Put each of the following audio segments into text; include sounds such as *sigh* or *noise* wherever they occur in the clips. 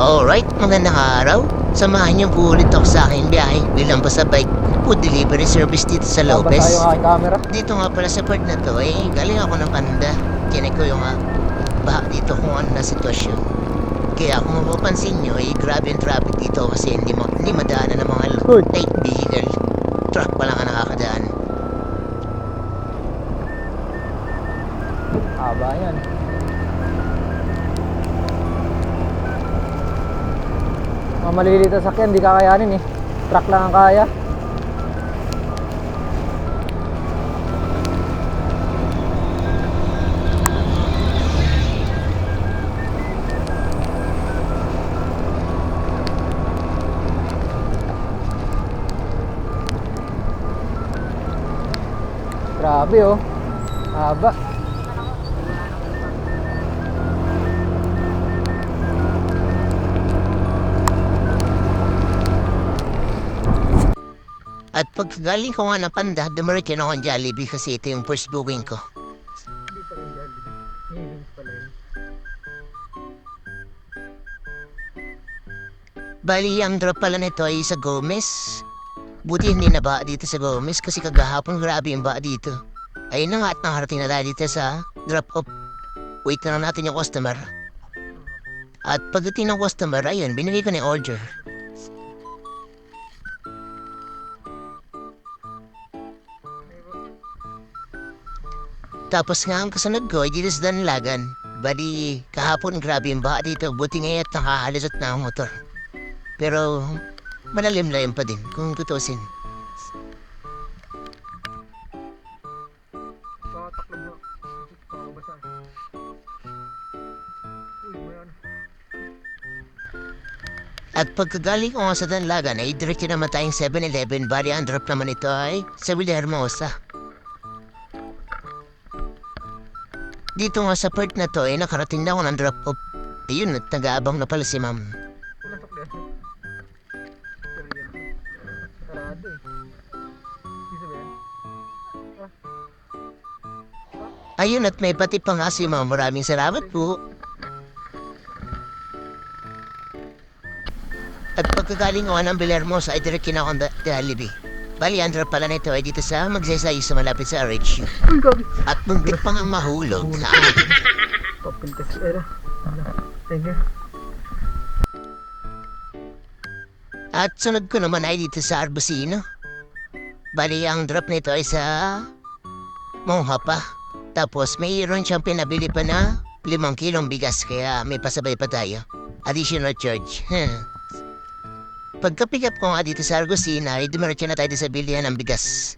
Alright, magandang araw. Samahan niyo po ulit ako sa aking biyahe bilang pasabay food delivery service dito sa Lopez. Camera. Dito nga pala sa part na to, eh, galing ako ng panda. Tiyanig ko yung ah, baha dito kung ano na sitwasyon. Kaya kung mapapansin nyo, eh, grabe yung traffic dito kasi hindi, mo, hindi madaanan ng mga light vehicle. Truck pa lang ang nakakadaan. Haba yan. Mga maliliit na sakyan, di kakayanin eh. Truck lang ang kaya. Grabe oh. Haba. At pagkagaling ko nga ng panda, dumiretso na akong Jollibee kasi ito yung first booking ko. Bali, ang drop pala nito ay sa Gomez. Buti hindi na ba dito sa Gomez kasi kagahapon grabe yung ba dito. Ayun na nga at nakarating na tayo dito sa drop off. Wait na lang natin yung customer. At pagdating ng customer, ayun, binigay ko na order. Tapos nga ang kasunod ko ay dito sa Danlagan. Bali, kahapon grabe yung baha dito. Buti ngayon at nakahalisot na ang motor. Pero malalim lalim pa din kung tutusin. At pagkagaling ko nga sa Danlagan ay diretso naman tayong 7-Eleven. Bali, ang drop naman ito ay sa Villahermosa. Dito nga sa part na to, eh, nakarating na ako ng drop off. Ayun, at nag-aabang na pala si ma'am. Ayun, at may pati pa nga si ma'am. Maraming salamat po. At pagkagaling ko ng Villahermosa, ay direct na akong Jollibee. Bali, ang drop pala nito ay dito sa magsaysay sa malapit sa gabi. At muntik pang ang mahulog. Papin kasi era. Thank you. At sunod ko naman ay dito sa Arbusino. Bali, ang drop nito ay sa Mongha pa. Tapos mayroon siyang pinabili pa na limang kilong bigas kaya may pasabay pa tayo. Additional charge. *laughs* Pagka-pick up ko nga dito sa Argusina ay dumiretso na tayo sa bilihan ng bigas.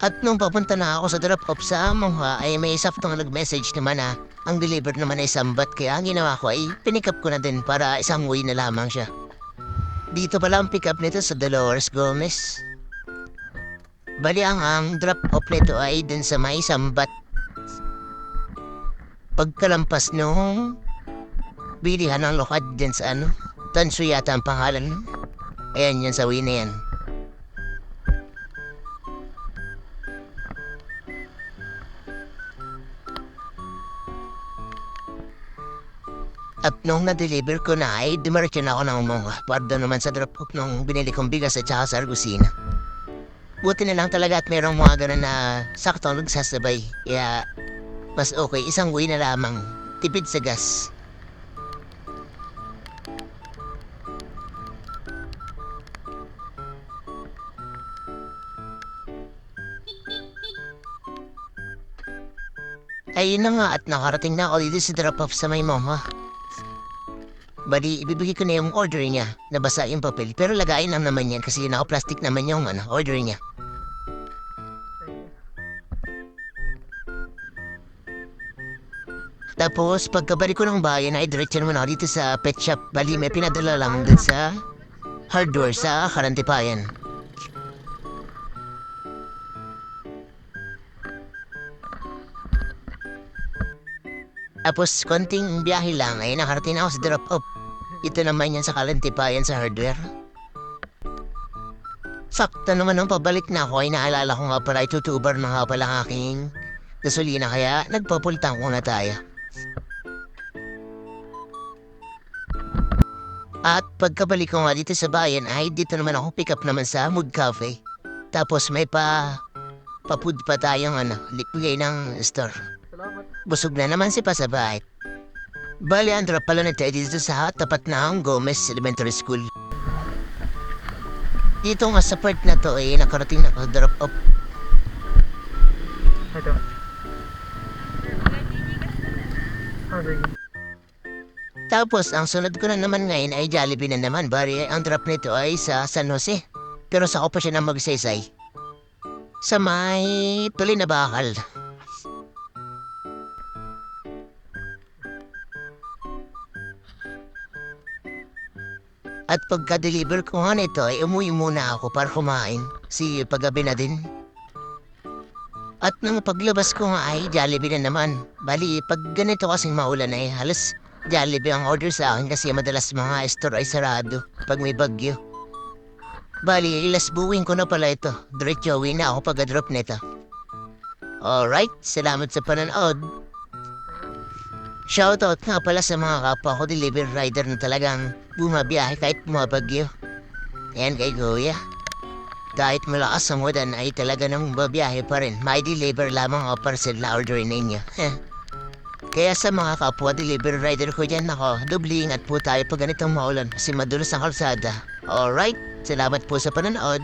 At nung papunta na ako sa drop-off sa Mongha ay may saftong nag-message naman na ang deliver naman ay sambat kaya ang ginawa ko ay pinikap ko na din para isang way na lamang siya. Dito pala ang pick up nito sa Dolores Gomez. Bali ang, ang drop-off nito ay dun sa may sambat. Pagkalampas nung bilihan ng lokad dyan sa ano, Tanso yata ang pangalan. Ayan yan sa way na yan. At nung na-deliver ko na ay dumiretso na ako ng mga para naman sa drop-off nung binili kong bigas at saka sa Argusina. Buti na lang talaga at merong mga ganun na sakto nagsasabay. Kaya mas okay, isang way na lamang. Tipid sa gas. Ayun na nga at nakarating na ako dito sa drop-off sa may mama. Bali, ibibigay ko na yung order niya. Nabasa yung papel. Pero lagayin lang naman yan kasi naka-plastic naman yung ano, order niya. Tapos, pagkabalik ko ng bayan ay diretso naman ako dito sa pet shop. Bali, may pinadala lang dun sa hardware sa Karantipayan. Tapos, konting biyahe lang ay nakarating na ako sa drop-off. Ito naman yan sa kalantipayan sa hardware. Sakta naman nung pabalik na ako ay naalala ko nga pala ay tutuber na nga pala ang aking gasolina kaya nagpapultang ko na tayo. At pagkabalik ko nga dito sa bayan ay dito naman ako pick up naman sa Mood Cafe. Tapos may pa papud pa tayong ano, liquigay ng store. Busog na naman si Pasabay. Bali, ang drop pala na tayo dito sa tapat na ang Gomez Elementary School. Dito nga sa part na to ay nakarating na ako drop off. Ito. Ah. Tapos, ang sunod ko na naman ngayon ay Jollibee na naman. Bali, ang drop nito ay sa San Jose. Pero sa ako pa siya na magsaysay. Sa may tuloy na bakal. At pagka-deliver ko nga nito ay umuwi muna ako para kumain. Si paggabi na din. At nang paglabas ko nga ay Jollibee na naman. Bali, pag ganito kasing maulan ay halos Jollibee ang order sa akin kasi madalas mga store ay sarado pag may bagyo. Bali, ilas buwing ko na pala ito. Diretso na ako pag-drop nito. Alright, salamat sa panonood. Shoutout nga pala sa mga kapwa ko delivery rider na talagang bumabiyahe kahit bumabagyo. Yan kay Kuya. Kahit malakas ang ulan ay talaga nang babiyahe pa rin. May deliver lamang ang parcel na orderin ninyo. Kaya sa mga kapwa delivery rider ko dyan ako, doble ingat po tayo pag ganitong maulan kasi madulas ang kalsada. Alright, salamat po sa panonood.